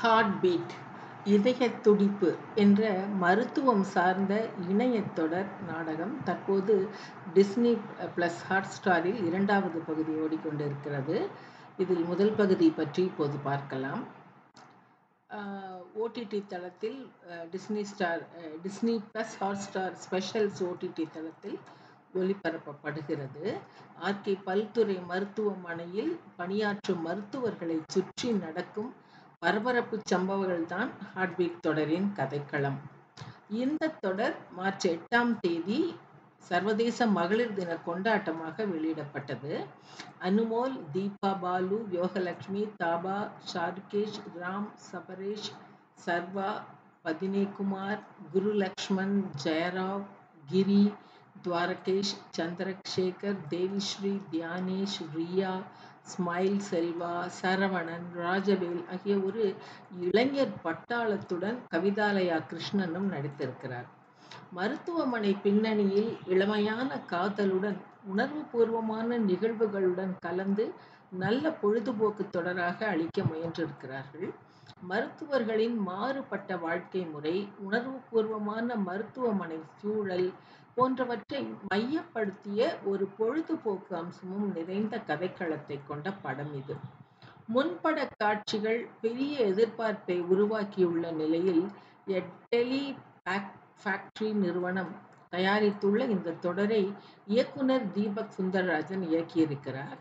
Heart beat இதய துடிப்பு என்ற மருத்துவம் சார்ந்த இணையத்தொடர் நாடகம் தற்போது டிஸ்னி ப்ளஸ் ஹாட்ஸ்டாரில் இரண்டாவது பகுதி ஓடிக்கொண்டிருக்கிறது. இதில் முதல் பகுதி பற்றி இப்போது பார்க்கலாம். ஓடிடி தளத்தில் Disney Star Disney plus Hotstar specials OTT தளத்தில் ஒளிபரப்பப்படுகிறது. ஆர்கே பல்துறை மருத்துவமனையில் பணியாற்றும் மருத்துவர்களை சுற்றி நடக்கும் பரபரப்பு சம்பவங்கள் தான் ஹார்ட்வீக் தொடரின் கதைக்களம். இந்த தொடர் மார்ச் எட்டாம் தேதி சர்வதேச மகளிர் தின கொண்டாட்டமாக வெளியிடப்பட்டது. அனுமோல் தீபா பாலு யோகலட்சுமி தாபா ஷார்கேஷ் ராம் சபரேஷ் சர்வா பதினேகுமார் குரு லக்ஷ்மண் ஜெயராவ் கிரி துவாரகேஷ் சந்திரசேகர் தேவிஸ்ரீ தியானேஷ் ரியா ஸ்மைல் செல்வா சரவணன் ராஜவேல் ஆகிய ஒரு இளைஞர் பட்டாளத்துடன் கவிதாலயா கிருஷ்ணனும் நடித்திருக்கிறார். மருத்துவமனை பின்னணியில் இளமையான காதலுடன் உணர்வுபூர்வமான நிகழ்வுகளுடன் கலந்து நல்ல பொழுதுபோக்கு தொடராக அளிக்க முயன்றிருக்கிறார்கள். மருத்துவர்களின் மாறுபட்ட வாழ்க்கை முறை உணர்வுபூர்வமான மருத்துவமனை சூழல் போன்றவற்றை மையப்படுத்திய ஒரு பொழுதுபோக்கு அம்சமும் நிறைந்த கதைக்களத்தை கொண்ட படம் இது. முன்பட காட்சிகள் பெரிய எதிர்பார்ப்பை உருவாக்கியுள்ள நிலையில் டெலி ஃபேக்டரி நிறுவனம் தயாரித்துள்ள இந்த தொடரை இயக்குனர் தீபக் சுந்தரராஜன் இயக்கியிருக்கிறார்.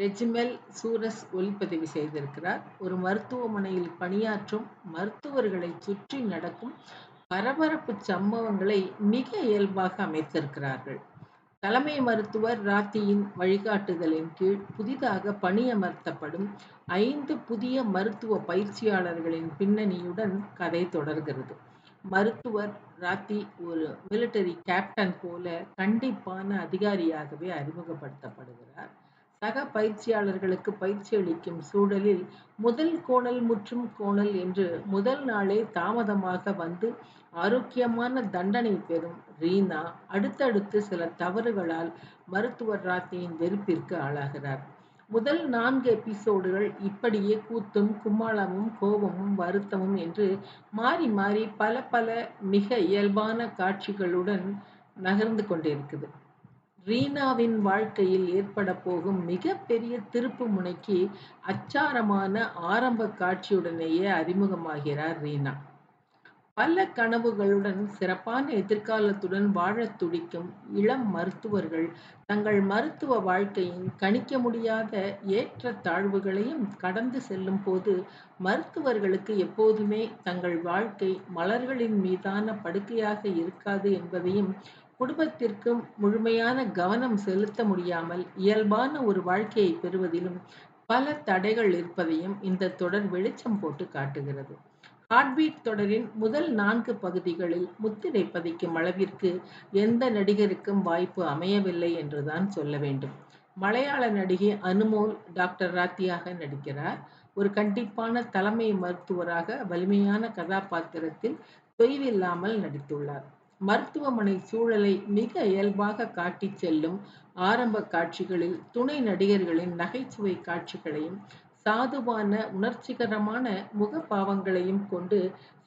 ரெஜிமெல் சூரஸ் ஒளிப்பதிவு செய்திருக்கிறார். ஒரு மருத்துவமனையில் பணியாற்றும் மருத்துவர்களை சுற்றி நடக்கும் பரபரப்பு சம்பவங்களை மிக இயல்பாக அமைத்திருக்கிறார்கள். தலைமை மருத்துவர் ராத்தியின் வழிகாட்டுதலின் கீழ் புதிதாக பணியமர்த்தப்படும் ஐந்து புதிய மருத்துவ பயிற்சியாளர்களின் பின்னணியுடன் கதை தொடர்கிறது. மருத்துவர் ராத்தி ஒரு மிலிட்டரி கேப்டன் போல கண்டிப்பான அதிகாரியாகவே அறிமுகப்படுத்தப்படுகிறார். சக பயிற்சியாளர்களுக்கு பயிற்சி அளிக்கும் சூழலில் முதல் கோணல் முற்றும் கோணல் என்று முதல் நாளே தாமதமாக வந்து ஆரோக்கியமான தண்டனை பெறும் ரீனா அடுத்தடுத்து சில தவறுகளால் மருத்துவர் ராத்தியின் வெறுப்பிற்கு ஆளாகிறார். முதல் நான்கு எபிசோடுகள் இப்படியே கூத்தும் கும்மாளமும் கோபமும் வருத்தமும் என்று மாறி மாறி பல பல மிக இயல்பான காட்சிகளுடன் நகர்ந்து கொண்டிருக்குது. ரீனாவின் வாழ்க்கையில் ஏற்பட போகும் மிகப்பெரிய திருப்பு முனைக்கு அச்சாரமான ஆரம்ப காட்சியுடனேயே அறிமுகமாகிறார் ரீனா. பல கனவுகளுடன் சிறப்பான எதிர்காலத்துடன் வாழத் துடிக்கும் இளம் மருத்துவர்கள் தங்கள் மருத்துவ வாழ்க்கையின் கணிக்க முடியாத ஏற்ற தாழ்வுகளையும் கடந்து செல்லும் போது மருத்துவர்களுக்கு எப்போதுமே தங்கள் வாழ்க்கை மலர்களின் மீதான படுக்கையாக இருக்காது என்பதையும் குடும்பத்திற்கும் முழுமையான கவனம் செலுத்த முடியாமல் இயல்பான ஒரு வாழ்க்கையை பெறுவதிலும் பல தடைகள் இருப்பதையும் இந்த தொடர் வெளிச்சம் போட்டு காட்டுகிறது. ஹார்ட்பீட் தொடரின் முதல் நான்கு பகுதிகளில் முத்திரை பதிக்கும் அளவிற்கு எந்த நடிகருக்கும் வாய்ப்பு அமையவில்லை என்றுதான் சொல்ல வேண்டும். மலையாள நடிகை அனுமோல் டாக்டர் ராத்தியாக நடிக்கிறார். ஒரு கண்டிப்பான தலைமை மருத்துவராக வலிமையான கதாபாத்திரத்தில் தொய்வில்லாமல் நடித்துள்ளார். மருத்துவமனை சூழலை மிக இயல்பாக காட்டிச் செல்லும் ஆரம்ப காட்சிகளில் துணை நடிகர்களின் நகைச்சுவை காட்சிகளையும் சாதுவான உணர்ச்சிகரமான முகபாவங்களையும் கொண்டு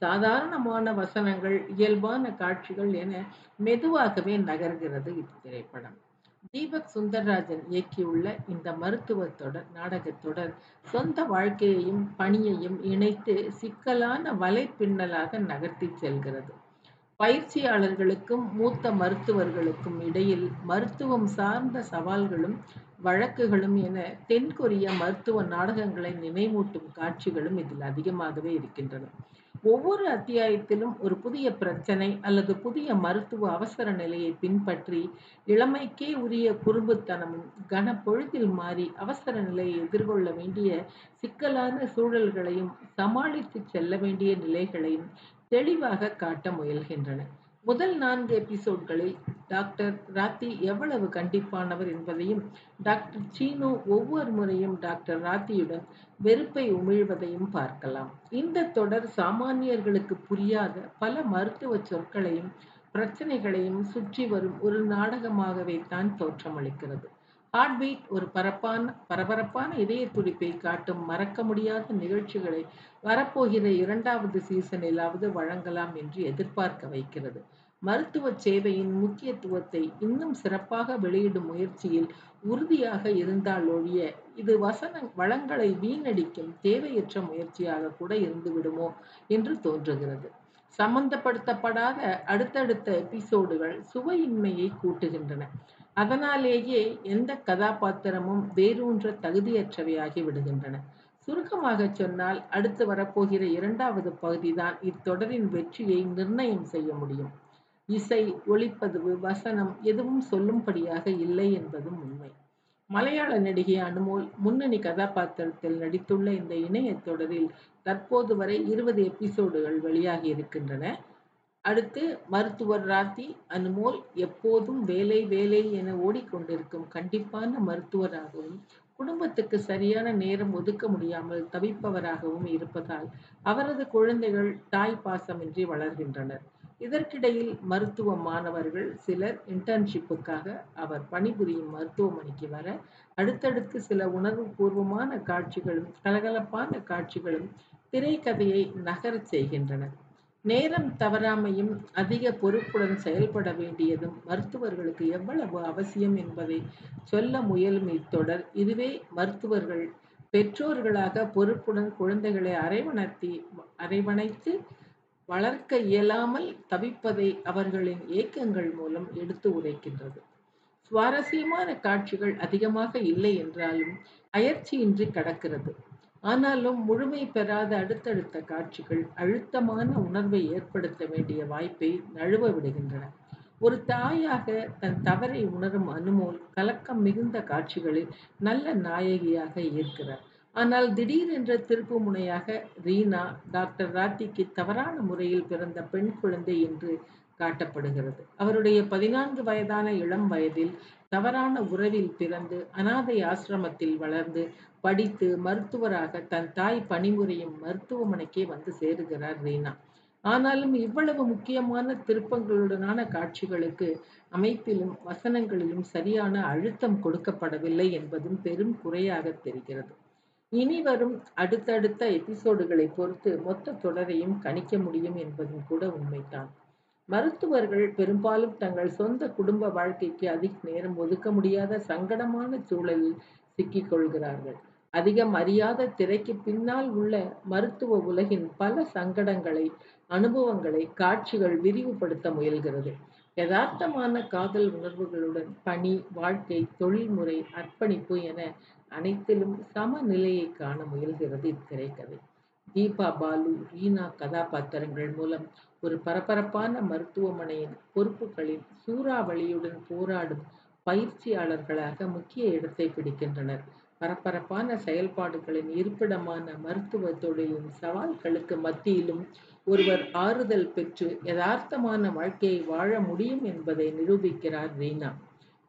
சாதாரணமான வசனங்கள் இயல்பான காட்சிகள் என மெதுவாகவே நகர்கிறது இத்திரைப்படம் தீபக் சுந்தர்ராஜன் இயக்கியுள்ள இந்த மருத்துவ தொடர் நாடகத்தொடர் சொந்த வாழ்க்கையையும் பணியையும் இணைத்து சிக்கலான வலைப்பின்னலாக நகர்த்தி செல்கிறது. பயிற்சியாளர்களுக்கும் மூத்த மருத்துவர்களுக்கும் இடையில் மருத்துவம் சார்ந்த சவால்களும் வழக்குகளும் என தென்கொரிய மருத்துவ நாடகங்களை நினைவூட்டும் காட்சிகளும் இதில் அதிகமாகவே இருக்கின்றன. ஒவ்வொரு அத்தியாயத்திலும் ஒரு புதிய பிரச்சனை அல்லது புதிய மருத்துவ அவசர நிலையை பின்பற்றி இளமைக்கே உரிய குறும்புத்தனமும் கனப்பொழுதில் மாறி அவசர நிலையை எதிர்கொள்ள வேண்டிய சிக்கலான சூழல்களையும் சமாளித்து செல்ல வேண்டிய நிலைகளையும் தெளிவாக காட்ட முயல்கின்றன. முதல் நான்கு எபிசோட்களில் டாக்டர் ராத்தி எவ்வளவு கண்டிப்பானவர் என்பதையும் டாக்டர் சீனு ஒவ்வொரு முறையும் டாக்டர் ராத்தியுடன் வெறுப்பை உமிழ்வதையும் பார்க்கலாம். இந்த தொடர் சாமானியர்களுக்கு புரியாத பல மருத்துவ சொற்களையும் பிரச்சனைகளையும் சுற்றி வரும் ஒரு நாடகமாகவே தான் தோற்றமளிக்கிறது. ஹார்ட் பீட் ஒரு பரப்பான பரபரப்பான இதய துடிப்பை காட்டும் மறக்க முடியாத நிகழ்ச்சிகளை வரப்போகிற இரண்டாவது சீசனிலாவது வழங்கலாம் என்று எதிர்பார்க்க வைக்கிறது. மருத்துவ சேவையின் முக்கியத்துவத்தை இன்னும் சிறப்பாக வெளியிடும் முயற்சியில் உறுதியாக இருந்தால் ஒழிய இது வசன வளங்களை வீணடிக்கும் தேவையற்ற முயற்சியாக கூட இருந்துவிடுமோ என்று தோன்றுகிறது. சம்பந்தப்படுத்தப்படாத அடுத்தடுத்த எபிசோடுகள் சுவையின்மையை கூட்டுகின்றன. அதனாலேயே எந்த கதாபாத்திரமும் வேரூன்ற தகுதியற்றவையாகி விடுகின்றன. சுருக்கமாக சொன்னால் அடுத்து வரப்போகிற இரண்டாவது பகுதிதான் இத்தொடரின் வெற்றியை நிர்ணயம் செய்ய முடியும். இசை ஒளிப்பதிவு வசனம் எதுவும் சொல்லும்படியாக இல்லை என்பதும் உண்மை. மலையாள நடிகை அனுமோல் முன்னணி கதாபாத்திரத்தில் நடித்துள்ள இந்த இணைய தொடரில் தற்போது வரை இருபது எபிசோடுகள் வெளியாகி இருக்கின்றன. அடுத்து மருத்துவர் ராத்தி அனுமோல் எப்போதும் வேலை வேலை என ஓடிக்கொண்டிருக்கும் கண்டிப்பான மருத்துவராகவும் குடும்பத்துக்கு சரியான நேரம் ஒதுக்க முடியாமல் தவிப்பவராகவும் இருப்பதால் அவரது குழந்தைகள் தாய் பாசமின்றி வளர்கின்றனர். இதற்கிடையில் மருத்துவ மாணவர்கள் சிலர் இன்டர்ன்ஷிப்புக்காக அவர் பணிபுரியும் மருத்துவமனைக்கு வர அடுத்தடுத்து சில உணர்வு பூர்வமான காட்சிகளும் கலகலப்பான காட்சிகளும் திரைக்கதையை நகரச் செய்கின்றனர். நேரம் தவறாமையும் அதிக பொறுப்புடன் செயல்பட வேண்டியதும் மருத்துவர்களுக்கு எவ்வளவு அவசியம் என்பதை சொல்ல முயலும் இத்தொடர். இதுவே மருத்துவர்கள் பெற்றோர்களாக பொறுப்புடன் குழந்தைகளை அரவணைத்தி அரைவணைத்து வளர்க்க இயலாமல் தவிப்பதை அவர்களின் ஏக்கங்கள் மூலம் எடுத்து உரைக்கின்றது. சுவாரஸ்யமான காட்சிகள் அதிகமாக இல்லை என்றாலும் அயற்சியின்றி கடக்கிறது. ஆனாலும் முழுமை பெறாத அடுத்தடுத்த காட்சிகள் அழுத்தமான உணர்வை ஏற்படுத்த வேண்டிய வாய்ப்பை நழுவ விடுகின்றன. ஒரு தாயாக தன் தவறை உணரும் அனுமோல் கலக்கம் மிகுந்த காட்சிகளில் நல்ல நாயகியாக இருக்கிறார். ஆனால் திடீரென்ற திருப்பு முனையாக ரீனா டாக்டர் ராத்திக்கு தவறான முறையில் பிறந்த பெண் குழந்தை என்று காட்டப்படுகிறது. அவருடைய பதினான்கு வயதான இளம் வயதில் தவறான உறவில் பிறந்து அனாதை ஆசிரமத்தில் வளர்ந்து படித்து மருத்துவராக தன் தாய் பணிபுரியும் மருத்துவமனைக்கே வந்து சேருகிறார் ரீனா. ஆனாலும் இவ்வளவு முக்கியமான திருப்பங்களுடனான காட்சிகளுக்கு அமைப்பிலும் வசனங்களிலும் சரியான அழுத்தம் கொடுக்கப்படவில்லை என்பதும் பெரும் குறையாக தெரிகிறது. இனி வரும் அடுத்தடுத்த எபிசோடுகளை பொறுத்து மொத்த தொடரையும் கணிக்க முடியும் என்பதும் கூட உண்மைதான். மருத்துவர்கள் பெரும்பாலும் தங்கள் சொந்த குடும்ப வாழ்க்கைக்கு அதிக நேரம் ஒதுக்க முடியாத சங்கடமான சூழலில் சிக்கிக் கொள்கிறார்கள் அதிகம் அறியாத திரைக்கு பின்னால் உள்ள மருத்துவ உலகின் பல சங்கடங்களை அனுபவங்களை காட்சிகள் விரிவுபடுத்த முயல்கிறது. யதார்த்தமான காதல் உணர்வுகளுடன் பணி வாழ்க்கை தொழில்முறை அர்ப்பணிப்பு என அனைத்திலும் சமநிலையை காண முயல்கிறது இத்திரைக்கதை. தீபா பாலு ரீனா கதாபாத்திரங்கள் மூலம் ஒரு பரபரப்பான மருத்துவமனையின் பொறுப்புகளின் சூறாவளியுடன் போராடும் பயிற்சியாளர்களாக முக்கிய இடத்தை பிடிக்கின்றனர். பரபரப்பான செயல்பாடுகளின் இருப்பிடமான மருத்துவ தொழிலின் சவால்களுக்கு மத்தியிலும் ஒருவர் ஆறுதல் பெற்று யதார்த்தமான வாழ்க்கையை வாழ முடியும் என்பதை நிரூபிக்கிறார் ரீனா.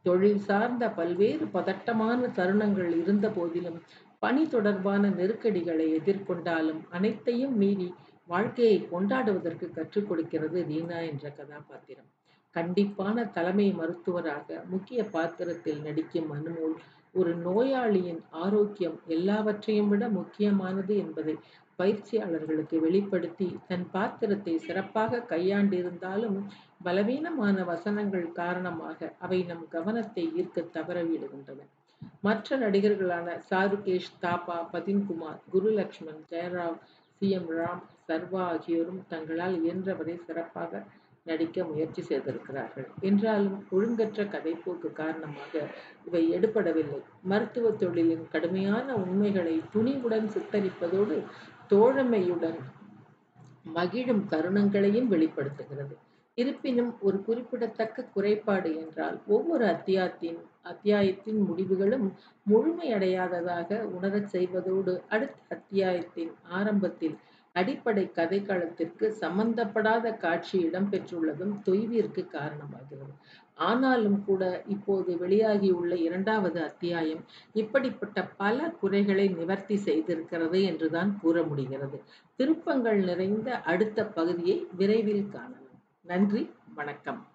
தொழில் சார்ந்த பல்வேறு பதட்டமான தருணங்கள் இருந்த போதிலும் பணி தொடர்பான நெருக்கடிகளை எதிர்கொண்டாலும் அனைத்தையும் மீறி வாழ்க்கையை கொண்டாடுவதற்கு கற்றுக் கொடுக்கிறது ரீனா என்ற கதாபாத்திரம். கண்டிப்பான தலைமை மருத்துவராக முக்கிய பாத்திரத்தில் நடிக்கும் அனுமோல் ஒரு நோயாளியின் ஆரோக்கியம் எல்லாவற்றையும் விட முக்கியமானது என்பதை பயிற்சியாளர்களுக்கு வெளிப்படுத்தி தன் பாத்திரத்தை சிறப்பாக கையாண்டிருந்தாலும் பலவீனமான வசனங்கள் காரணமாக அவை நம் கவனத்தை ஈர்க்க தவறவிடுகின்றன. மற்ற நடிகர்களான சாருகேஷ் தாபா பதின்குமார் குருலக்ஷ்மன் ஜெயராவ் சி எம் ராம் சர்வா ஆகியோரும் தங்களால் இயன்றவரை சிறப்பாக நடிக்க முயற்சி செய்திருக்கிறார்கள். என்றாலும் ஒழுங்கற்ற கதைப்போக்கு காரணமாக இவை எடுபடவில்லை. மருத்துவ தொழிலின் கடுமையான உண்மைகளை துணிவுடன் சித்தரிப்பதோடு தோழமையுடன் மகிழும் தருணங்களையும் வெளிப்படுத்துகிறது. இருப்பினும் ஒரு குறிப்பிடத்தக்க குறைபாடு என்றால் ஒவ்வொரு அத்தியாயத்தின் அத்தியாயத்தின் முடிவுகளும் முழுமையடையாததாக உணரச் செய்வதோடு அடுத்த அத்தியாயத்தின் ஆரம்பத்தில் அடிப்படை கதைக்களத்திற்கு சம்பந்தப்படாத காட்சி இடம்பெற்றுள்ளதும் தொய்விற்கு காரணமாகிறது. ஆனாலும் கூட இப்போது வெளியாகியுள்ள இரண்டாவது அத்தியாயம் இப்படிப்பட்ட பல குறைகளை நிவர்த்தி செய்திருக்கிறது என்றுதான் கூற முடிகிறது. திருப்பங்கள் நிறைந்த அடுத்த பகுதியை விரைவில் காணலாம். நன்றி வணக்கம்.